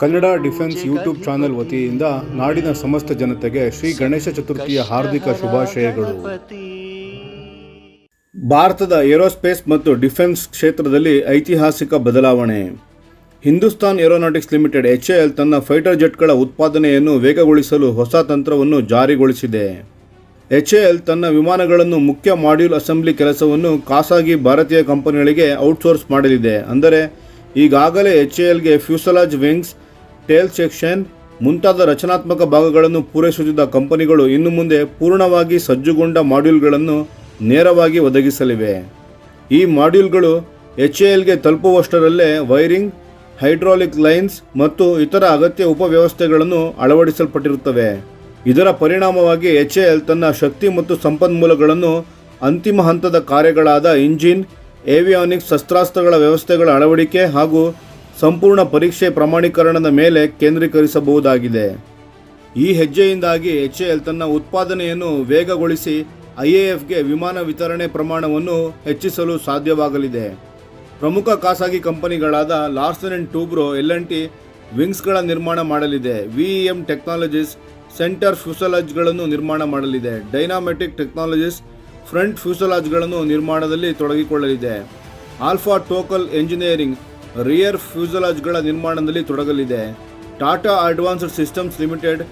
Kannada defence YouTube channel ವತಿಯಿಂದ ನಾಡಿನ ಸಮಸ್ತ ಜನತೆಗೆ ಶ್ರೀ ಗಣೇಶ ಚತುರ್ಥಿಯ ಹಾರ್ದಿಕ ಶುಭಾಶಯಗಳು. ಭಾರತದ ಏರೋಸ್ಪೇಸ್ ಮತ್ತು ಡಿಫೆನ್ಸ್ ಕ್ಷೇತ್ರದಲ್ಲಿ ಐತಿಹಾಸಿಕ ಬದಲಾವಣೆ. ಹಿಂದೂಸ್ತಾನ್ ಏರೋನಾಟಿಕ್ಸ್ ಲಿಮಿಟೆಡ್ ಎಚ್ಎಎಲ್ ತನ್ನ ಫೈಟರ್ ಜೆಟ್ಗಳ ಉತ್ಪಾದನೆಯನ್ನು ವೇಗಗೊಳಿಸಲು ಹೊಸ ತಂತ್ರವನ್ನು ಜಾರಿಗೊಳಿಸಿದೆ. ಎಚ್ಎಎಲ್ ತನ್ನ ವಿಮಾನಗಳನ್ನು ಮುಖ್ಯ ಮಾಡ್ಯೂಲ್ ಅಸೆಂಬ್ಲಿ ಕೆಲಸವನ್ನು ಖಾಸಗಿ ಭಾರತೀಯ ಕಂಪನಿಗಳಿಗೆ ಔಟ್ಸೋರ್ಸ್ ಮಾಡಲಿದೆ. ಅಂದರೆ ಈಗಾಗಲೇ ಎಚ್ ಎಲ್ಗೆ ಫ್ಯೂಸಲಾಜ್ ವಿಂಗ್ಸ್, ಟೇಲ್ ಸೆಕ್ಷನ್ ಮುಂತಾದ ರಚನಾತ್ಮಕ ಭಾಗಗಳನ್ನು ಪೂರೈಸುತ್ತಿದ್ದ ಕಂಪನಿಗಳು ಇನ್ನು ಮುಂದೆ ಪೂರ್ಣವಾಗಿ ಸಜ್ಜುಗೊಂಡ ಮಾಡ್ಯೂಲ್ಗಳನ್ನು ನೇರವಾಗಿ ಒದಗಿಸಲಿವೆ. ಈ ಮಾಡ್ಯೂಲ್ಗಳು ಎಚ್ಎಎಲ್ಗೆ ತಲುಪುವಷ್ಟರಲ್ಲೇ ವೈರಿಂಗ್, ಹೈಡ್ರಾಲಿಕ್ ಲೈನ್ಸ್ ಮತ್ತು ಇತರ ಅಗತ್ಯ ಉಪವ್ಯವಸ್ಥೆಗಳನ್ನು ಅಳವಡಿಸಲ್ಪಟ್ಟಿರುತ್ತವೆ. ಇದರ ಪರಿಣಾಮವಾಗಿ ಎಚ್ ಎಲ್ ತನ್ನ ಶಕ್ತಿ ಮತ್ತು ಸಂಪನ್ಮೂಲಗಳನ್ನು ಅಂತಿಮ ಹಂತದ ಕಾರ್ಯಗಳಾದ ಇಂಜಿನ್ ಏವಿಯಾನಿಕ್ಸ್ ಶಸ್ತ್ರಾಸ್ತ್ರಗಳ ವ್ಯವಸ್ಥೆಗಳ ಅಳವಡಿಕೆ ಹಾಗೂ ಸಂಪೂರ್ಣ ಪರೀಕ್ಷೆ ಪ್ರಮಾಣೀಕರಣದ ಮೇಲೆ ಕೇಂದ್ರೀಕರಿಸಬಹುದಾಗಿದೆ. ಈ ಹೆಜ್ಜೆಯಿಂದಾಗಿ ಎಚ್ಎಎಲ್ ತನ್ನ ಉತ್ಪಾದನೆಯನ್ನು ವೇಗಗೊಳಿಸಿ ಐಎಎಫ್ಗೆ ವಿಮಾನ ವಿತರಣೆ ಪ್ರಮಾಣವನ್ನು ಹೆಚ್ಚಿಸಲು ಸಾಧ್ಯವಾಗಲಿದೆ. ಪ್ರಮುಖ ಖಾಸಗಿ ಕಂಪನಿಗಳಾದ Larsen and Toubro L N T ವಿಂಗ್ಸ್ಗಳ ನಿರ್ಮಾಣ ಮಾಡಲಿದೆ. ವಿಇಎಂ ಟೆಕ್ನಾಲಜೀಸ್ ಸೆಂಟರ್ ಫ್ಯೂಸಲಜ್ಗಳನ್ನು ನಿರ್ಮಾಣ ಮಾಡಲಿದೆ. ಡೈನಾಮೆಟಿಕ್ ಟೆಕ್ನಾಲಜೀಸ್ ಫ್ರಂಟ್ ಫ್ಯೂಸಲಾಜ್ಗಳನ್ನು ನಿರ್ಮಾಣದಲ್ಲಿ ತೊಡಗಿಕೊಳ್ಳಲಿದೆ. ಆಲ್ಫಾ ಟೋಕಲ್ ಎಂಜಿನಿಯರಿಂಗ್ ರಿಯರ್ ಫ್ಯೂಸಲಾಜ್ಗಳ ನಿರ್ಮಾಣದಲ್ಲಿ ತೊಡಗಲಿದೆ. Tata advanced systems limited,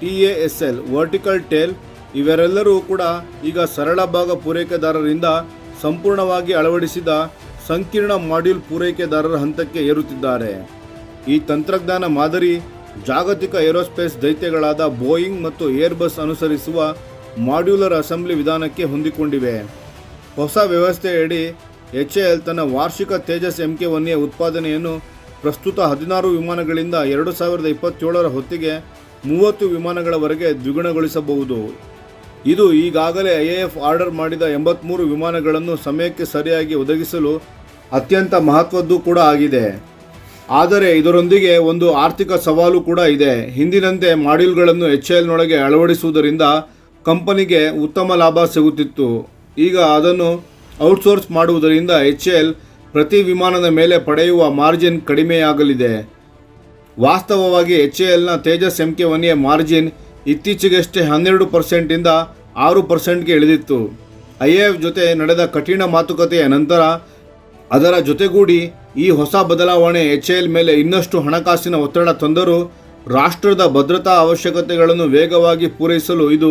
TASL, vertical tail ಇವರೆಲ್ಲರೂ ಕೂಡ ಈಗ ಸರಳ ಭಾಗ ಪೂರೈಕೆದಾರರಿಂದ ಸಂಪೂರ್ಣವಾಗಿ ಅಳವಡಿಸಿದ ಸಂಕೀರ್ಣ ಮಾಡ್ಯೂಲ್ ಪೂರೈಕೆದಾರರ ಹಂತಕ್ಕೆ ಏರುತ್ತಿದ್ದಾರೆ. ಈ ತಂತ್ರಜ್ಞಾನ ಮಾದರಿ ಜಾಗತಿಕ ಏರೋಸ್ಪೇಸ್ ದೈತ್ಯಗಳಾದ ಬೋಯಿಂಗ್ ಮತ್ತು ಏರ್ಬಸ್ ಅನುಸರಿಸುವ ಮಾಡ್ಯೂಲರ್ ಅಸೆಂಬ್ಲಿ ವಿಧಾನಕ್ಕೆ ಹೊಂದಿಕೊಂಡಿವೆ. ಹೊಸ ವ್ಯವಸ್ಥೆಯಡಿ ಎಚ್ ಎ ಎಲ್ ತನ್ನ ವಾರ್ಷಿಕ Tejas M K one A ಉತ್ಪಾದನೆಯನ್ನು ಪ್ರಸ್ತುತ ಹದಿನಾರು ವಿಮಾನಗಳಿಂದ ಎರಡು ಸಾವಿರದ ಇಪ್ಪತ್ತೇಳರ ಹೊತ್ತಿಗೆ ಮೂವತ್ತು ವಿಮಾನಗಳವರೆಗೆ ದ್ವಿಗುಣಗೊಳಿಸಬಹುದು. ಇದು ಈಗಾಗಲೇ ಐಎಎಫ್ ಆರ್ಡರ್ ಮಾಡಿದ ಎಂಬತ್ಮೂರು ವಿಮಾನಗಳನ್ನು ಸಮಯಕ್ಕೆ ಸರಿಯಾಗಿ ಒದಗಿಸಲು ಅತ್ಯಂತ ಮಹತ್ವದ್ದು ಕೂಡ ಆಗಿದೆ. ಆದರೆ ಇದರೊಂದಿಗೆ ಒಂದು ಆರ್ಥಿಕ ಸವಾಲು ಕೂಡ ಇದೆ. ಹಿಂದಿನಂತೆ ಮಾಡ್ಯೂಲ್ಗಳನ್ನು ಎಚ್ ಎಲ್ನೊಳಗೆ ಅಳವಡಿಸುವುದರಿಂದ ಕಂಪನಿಗೆ ಉತ್ತಮ ಲಾಭ ಸಿಗುತ್ತಿತ್ತು. ಈಗ ಅದನ್ನು ಔಟ್ಸೋರ್ಸ್ ಮಾಡುವುದರಿಂದ ಎಚ್ ಎಲ್ ಪ್ರತಿ ವಿಮಾನದ ಮೇಲೆ ಪಡೆಯುವ ಮಾರ್ಜಿನ್ ಕಡಿಮೆಯಾಗಲಿದೆ. ವಾಸ್ತವವಾಗಿ ಎಚ್ ಎಲ್ನ ತೇಜಸ್ ಎಂ ಕೆ ಒನ್ಯ ಮಾರ್ಜಿನ್ ಇತ್ತೀಚೆಗಷ್ಟೇ ಹನ್ನೆರಡು ಪರ್ಸೆಂಟಿಂದ ಆರು ಪರ್ಸೆಂಟ್ಗೆ ಇಳಿದಿತ್ತು. ಐ ಎಫ್ ಜೊತೆ ನಡೆದ ಕಠಿಣ ಮಾತುಕತೆಯ ನಂತರ ಅದರ ಜೊತೆಗೂಡಿ ಈ ಹೊಸ ಬದಲಾವಣೆ ಎಚ್ ಎಲ್ ಮೇಲೆ ಇನ್ನಷ್ಟು ಹಣಕಾಸಿನ ಒತ್ತಡ ತಂದರೂ ರಾಷ್ಟ್ರದ ಭದ್ರತಾ ಅವಶ್ಯಕತೆಗಳನ್ನು ವೇಗವಾಗಿ ಪೂರೈಸಲು ಇದು